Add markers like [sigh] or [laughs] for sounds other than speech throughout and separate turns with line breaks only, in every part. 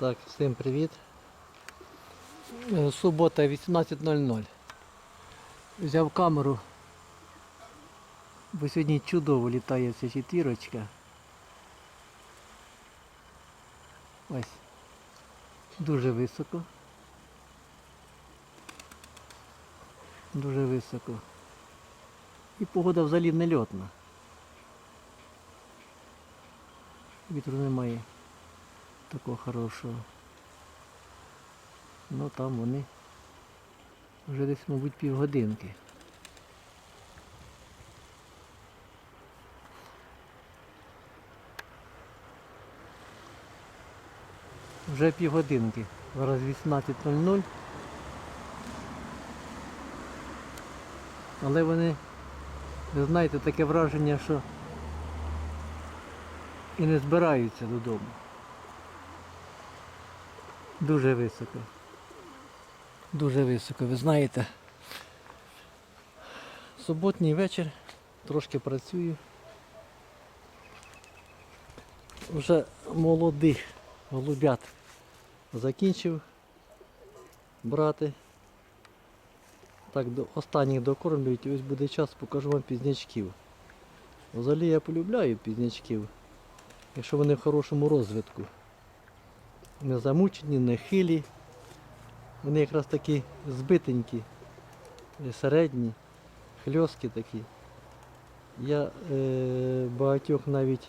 Так, всім привіт. Е, Субота 18.00. Взяв камеру, бо сьогодні чудово літає ця четвірочка. Ось. Дуже високо. Дуже високо. І погода взагалі не льотна. Вітру немає такого хорошого. Ну там вони вже десь, мабуть, півгодинки. Вже півгодинки. Зараз 18.00. Але вони, ви знаєте, таке враження, що і не збираються додому. Дуже високо. Дуже високо, ви знаєте. Суботній вечір, трошки працюю. Вже молодих голубят закінчив брати. Так, до останніх докормлюють, і ось буде час, покажу вам пізнячків. Взагалі я полюбляю пізнячків, якщо вони в хорошому розвитку не замучені, не хилі. Вони якраз такі збитенькі, е, середні, хльоски такі. Я е, багатьох навіть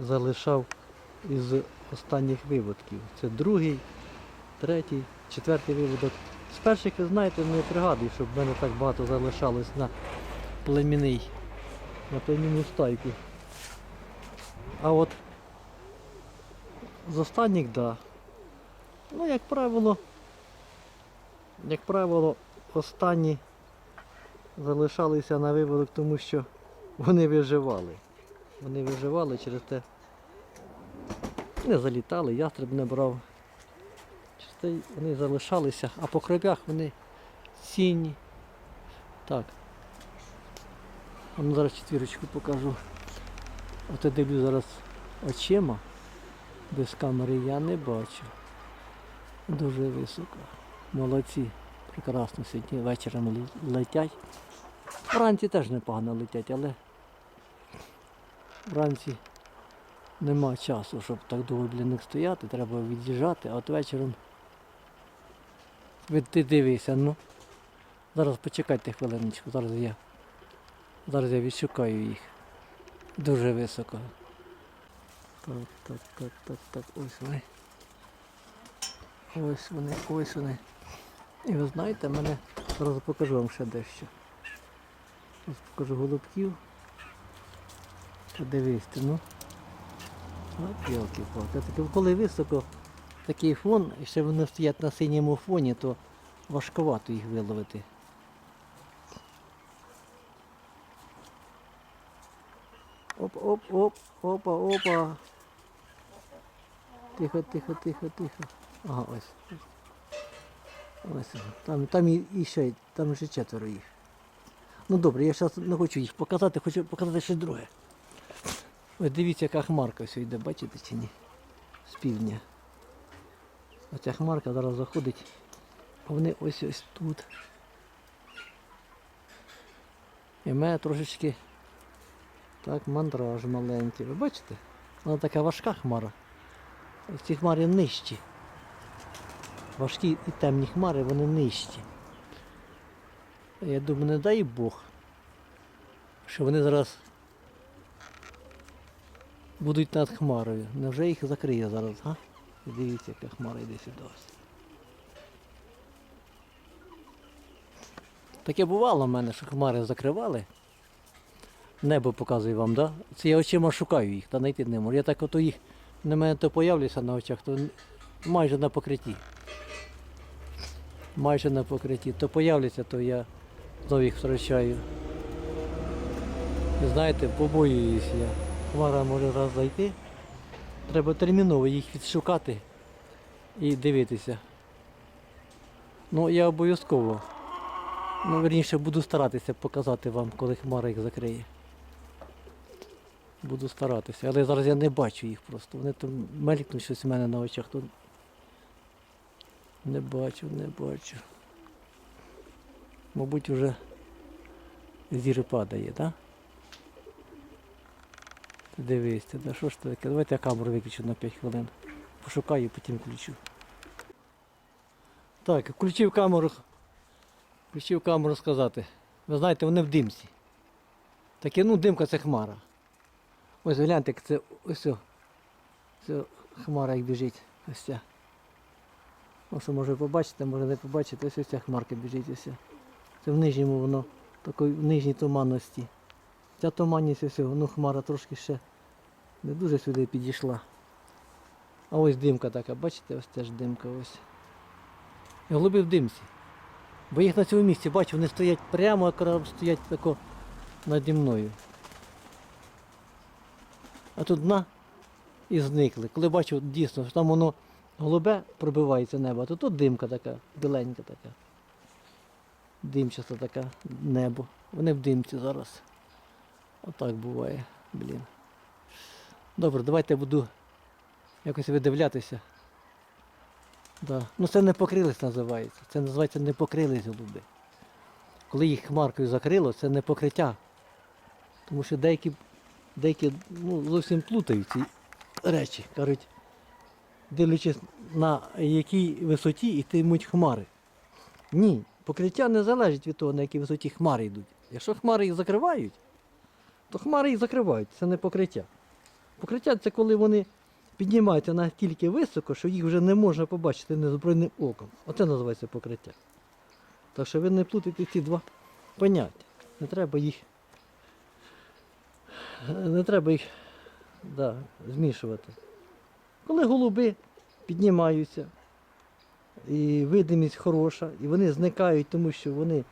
залишав із останніх виводків. Це другий, третій, четвертий виводок. З перших, ви знаєте, не пригадую, щоб в мене так багато залишалось на племінний, на племінну стайку. А от з останніх, так. Да. Ну, як правило, як правило, останні залишалися на виводок, тому що вони виживали. Вони виживали через те. Не залітали, ястреб не брав. Через те вони залишалися, а по крабях вони цінні. Так. Ну зараз четвірочку покажу. От я дивлю зараз очима. Без камери я не бачу. Дуже високо. Молодці. Прекрасно сьогодні вечором летять. Вранці теж непогано летять, але вранці нема часу, щоб так довго біля них стояти, треба від'їжджати, а от вечором ви ти дивися, ну. Зараз почекайте хвилиночку, зараз я. Зараз я відшукаю їх. Дуже високо. Так, так, так, так, так, ось вони. Ось вони, ось вони. І ви знаєте, мене зараз покажу вам ще дещо. Ось покажу голубків. Подивись ну. От йолки палки коли високо такий фон, ще вони стоять на синьому фоні, то важковато їх виловити. Оп, оп, оп, опа, опа. Тихо, тихо, тихо, тихо. Ага, ось. Ось. Там, там і, ще, там ще четверо їх. Ну добре, я зараз не хочу їх показати, хочу показати щось друге. Ось дивіться, яка хмарка ось йде, бачите чи ні? З півдня. Оця хмарка зараз заходить. А вони ось ось тут. І в мене трошечки так мандраж маленький. Ви бачите? Вона така важка хмара. Ці хмари нижчі. Важкі і темні хмари, вони нижчі. Я думаю, не дай Бог, що вони зараз будуть над хмарою. Невже їх закриє зараз, га? Дивіться, яка хмара йде сюди. Таке бувало в мене, що хмари закривали. Небо показую вам, да? Це я очима шукаю їх, та знайти не можу. Я так ото їх на мене то появляться на очах, то майже на покритті. Майже на покритті. То появляться, то я знову їх втрачаю. Знаєте, побоююсь я. Хмара може раз зайти. Треба терміново їх відшукати і дивитися. Ну, я обов'язково. Ну, верніше, буду старатися показати вам, коли хмара їх закриє. Буду старатися. Але зараз я не бачу їх просто. Вони там мелькнуть щось у мене на очах. То Не бачу, не бачу. Мабуть, вже зір падає, так? Ти Дивись, да що ж таке? Давайте я камеру виключу на 5 хвилин. Пошукаю, потім включу. Так, включив камеру. Включив камеру сказати. Ви знаєте, вони в димці. Таке, ну, димка це хмара. Ось гляньте, це ось. Це хмара як біжить. Ось ця. Ось може побачите, може не побачите, ось ось ця хмарка біжить ось. Це в нижньому воно, такої в нижній туманності. Ця туманність ось, ну хмара трошки ще не дуже сюди підійшла. А ось димка така, бачите, ось теж димка ось. Голуби в димці. Бо їх на цьому місці, бачу, вони стоять прямо, якраз стоять тако наді мною. А тут на і зникли. Коли бачу дійсно, що там воно голубе пробивається небо, а то тут димка така, біленька така. Димчаста така небо. Вони в димці зараз. Отак буває, блін. Добре, давайте буду якось видивлятися. Да. Ну це не покрились називається. Це називається не покрились голуби. Коли їх хмаркою закрило, це не покриття. Тому що деякі, деякі ну, зовсім плутають ці речі. Кажуть, дивлячись на якій висоті йтимуть хмари. Ні, покриття не залежить від того, на якій висоті хмари йдуть. Якщо хмари їх закривають, то хмари їх закривають, це не покриття. Покриття це коли вони піднімаються настільки високо, що їх вже не можна побачити незброєним оком. Оце називається покриття. Так що ви не плутайте ці два поняття. Не треба їх. Не треба їх да, змішувати. Коли голуби піднімаються, і видимість хороша, і вони зникають, тому що вони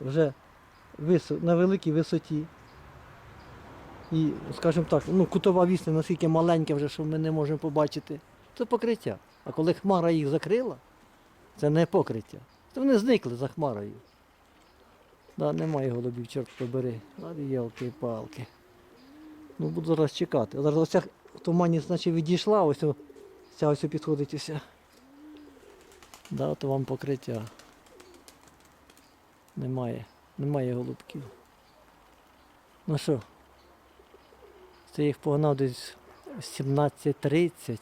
вже на великій висоті. І, скажімо так, ну, кутова вісня наскільки маленька вже, що ми не можемо побачити. Це покриття. А коли хмара їх закрила, це не покриття. Це вони зникли за хмарою. Да, немає голубів, чорт побери. А ялки палки Ну, буду зараз чекати. Зараз оця туманність наче відійшла, ось ця ось підходить уся. Да, то вам покриття. Немає. Немає голубків. Ну що? Це їх погнав десь в 17.30.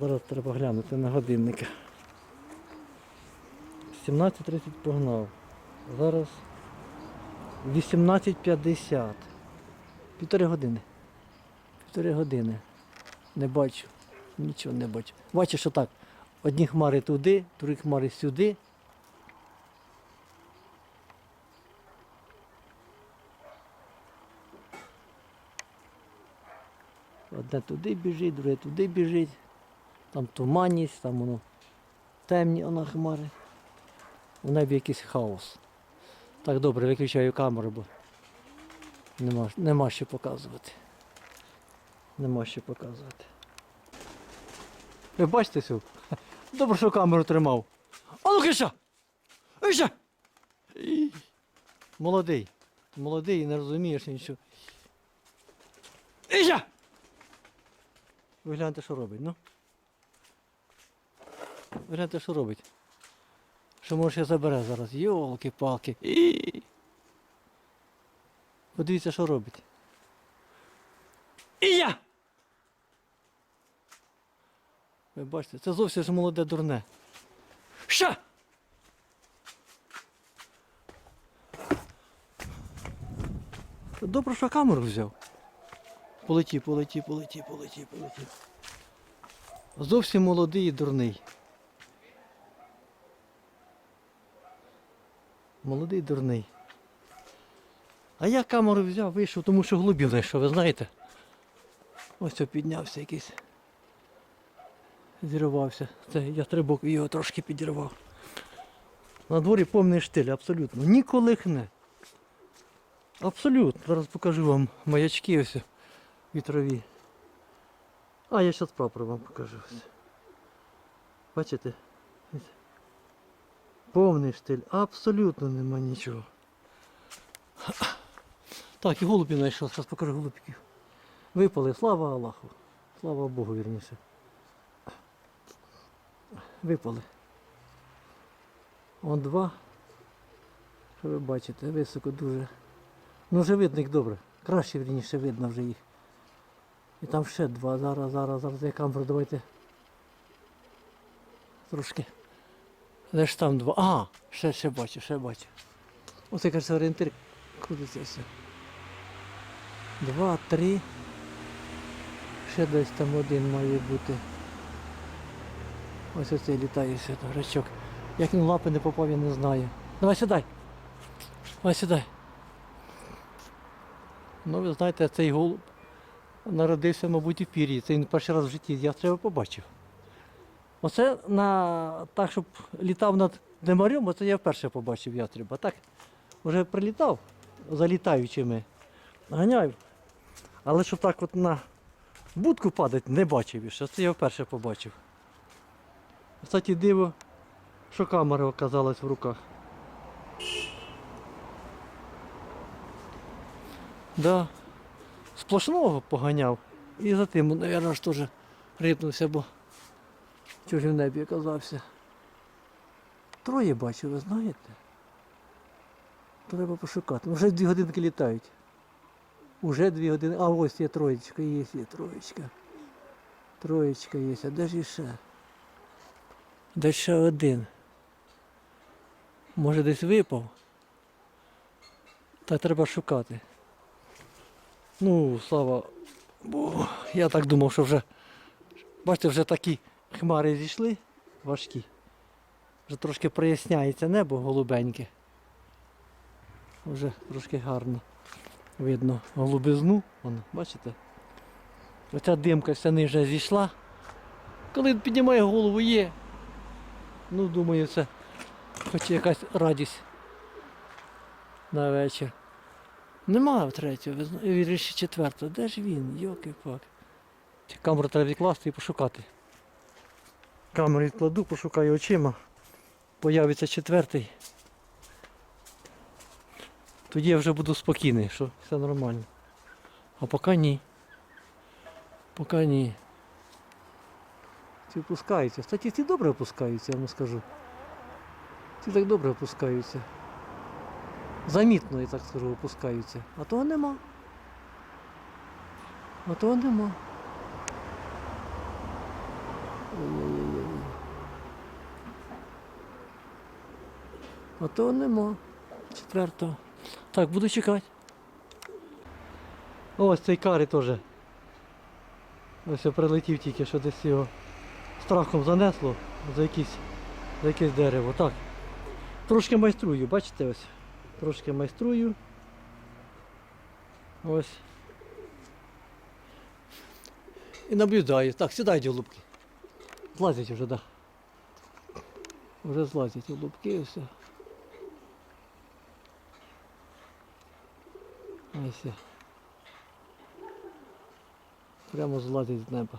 Зараз треба глянути на годинника. 17.30 погнав. Зараз 18.50. Півтори години. Півтори години. Не бачу. Нічого не бачу. Бачу, що так. Одні хмари туди, другі хмари сюди. Одне туди біжить, друге туди біжить. Там туманність, там воно темні воно хмари. В небі якийсь хаос. Так, добре, виключаю камеру, бо нема, нема що показувати. Нема що показувати. Ви бачите цю? [laughs] Добре, що камеру тримав. А ну киша! Іще! Молодий. Молодий не розумієш нічого. Іще! Ви гляньте, що робить, ну. Ви гляньте, що робить. Що може ще забере зараз. Йолки-палки. Подивіться, що робить. І я! Ви бачите, це зовсім ж молоде дурне. Що? Добре, що камеру взяв. Полеті, полеті, полеті, полеті, полеті. Зовсім молодий і дурний. Молодий дурний. А я камеру взяв, вийшов, тому що голубів знайшов, ви знаєте. Ось це піднявся якийсь. Зірвався. Це я стрибок його трошки підірвав. На дворі повний штиль, абсолютно. Ні колихне. Абсолютно. Зараз покажу вам маячки ось вітрові. А, я зараз прапор вам покажу. Бачите? Повний штиль. Абсолютно нема нічого. Так, і голубів знайшов, зараз покажу голубків. Випали, слава Аллаху. Слава Богу, вірніше. випали. Он два. Що ви бачите, високо дуже. Ну вже видно їх добре. Краще вірніше видно вже їх. І там ще два. Зараз, зараз, зараз я камеру давайте. Трошки. Де ж там два? А, ще, ще бачу, ще бачу. Оце кажеться орієнтир крутиться все. Два, три. Ще десь там один має бути. Ось оцей літає ще рачок. Як він лапи не попав, я не знаю. Давай сідай. Давай сідай. Ну, ви знаєте, цей голуб народився, мабуть, у пір'ї. Це він перший раз в житті я треба побачив. Оце на так, щоб літав над демарем, оце я вперше побачив ястреба. Так, вже прилітав за літаючими. Але щоб так от на будку падати, не бачив ще. Це я вперше побачив. Кстати, диво, що камера оказалась в руках. Да. Сплошного поганяв. І за тим, мабуть, теж рипнувся, бо чого в небі оказався. Троє бачу, ви знаєте? Треба пошукати. Вже дві годинки літають. Уже дві години. А ось є троєчка, є, є троєчка. Троєчка є. А де ж іще? Де ще один? Може десь випав? Та треба шукати. Ну, слава Богу, я так думав, що вже. Бачите, вже такі хмари зійшли важкі. Вже трошки проясняється небо голубеньке. Вже трошки гарно видно голубизну. Вон, бачите? Оця димка вся ниже зійшла. Коли піднімає голову є. Ну, думаю, це хоч якась радість на вечір. Нема третього, вірніше четвертого. Де ж він? Йоки пак. Камеру треба відкласти і пошукати. Камеру відкладу, пошукаю очима. Появиться четвертий. Тоді я вже буду спокійний, що все нормально. А поки ні. Поки ні. Ці опускаються. Кстати, ці добре опускаються, я вам скажу. Ці так добре опускаються. Замітно, я так скажу, опускаються. А того нема. А того нема. А того нема. Четвертого. Так, буду чекати. Ось цей карі теж. Ось я прилетів тільки, що десь його страхом занесло за якісь, за якесь дерево. Так. Трошки майструю, бачите ось. Трошки майструю. Ось. І наблюдаю. Так, сідайте голубки. Злазять вже, так. Да. Вже злазять голубки і все. Ось. Прямо злазять з неба.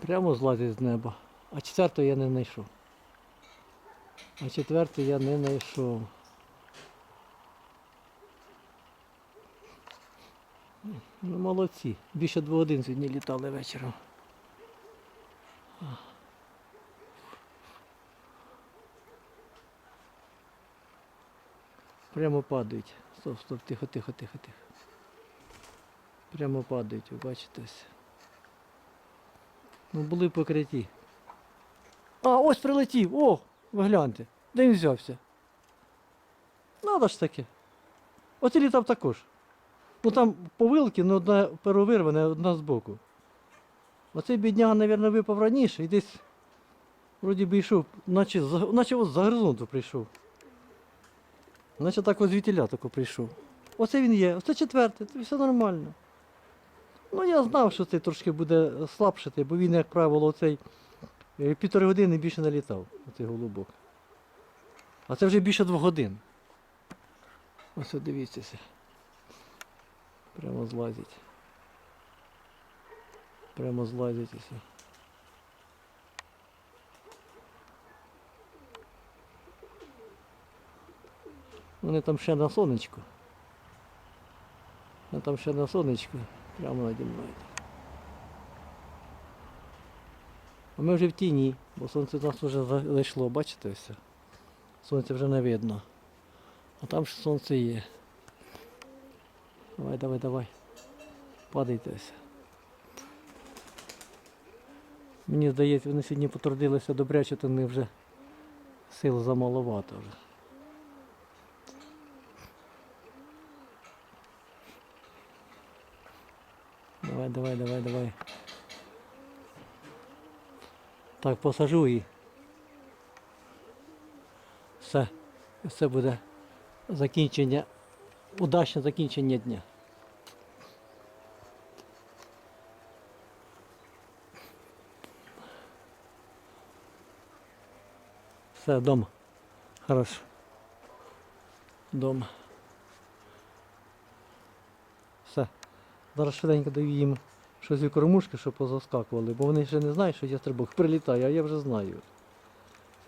Прямо злазять з неба. А четвертого я не знайшов. А четвертий я не знайшов. Ну, молодці. Більше двох годин сьогодні літали вечором. Прямо падають. Стоп, стоп, тихо, тихо, тихо, тихо. Прямо падають, ви бачите. Ну були покриті. А, ось прилетів! О! Ви гляньте. Де він взявся? Надо ж таке. От літав також. Ну там повилки, ну одна перо вирване, одна збоку. Оцей бідняга, мабуть, випав раніше і десь вроді би йшов, наче, наче ось за горизонту прийшов. Наче так ось звітіля тако прийшов. Оце він є, оце четвертий, це все нормально. Ну я знав, що це трошки буде слабшити, бо він, як правило, оцей е, півтори години більше не літав, оцей голубок. А це вже більше двох годин. Ось дивіться. Прямо злазять. Прямо злазять Вони там ще на сонечку. Вони там ще на сонечку. Прямо наді мною. А ми вже в тіні, бо сонце у нас вже зайшло, бачите все? Сонце вже не видно. А там ж сонце є. Давай, давай, давай. Падайте ось. Мені здається, вони сьогодні потрудилися добряче, то не вже сил замаловато вже. Давай, давай, давай, давай. Так, посажу і все. Це буде закінчення, удачне закінчення дня. Все, дома. Хорошо. Дома. Все. Зараз швиденько даю їм щось у кормушки, щоб позаскакували, бо вони ще не знають, що я стрибок прилітаю, а я вже знаю.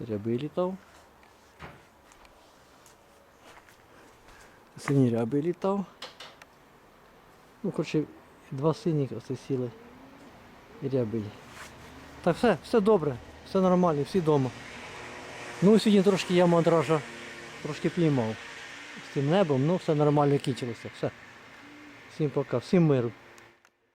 Ряби літав. Сині ряби літав. Ну, коротше, два синіх оце сіли і ряби. Так, все, все добре, все нормально, всі вдома. Ну, сьогодні трошки я мандража трошки піймав з цим небом, ну все нормально кінчилося. Все. Всім пока, всім миру.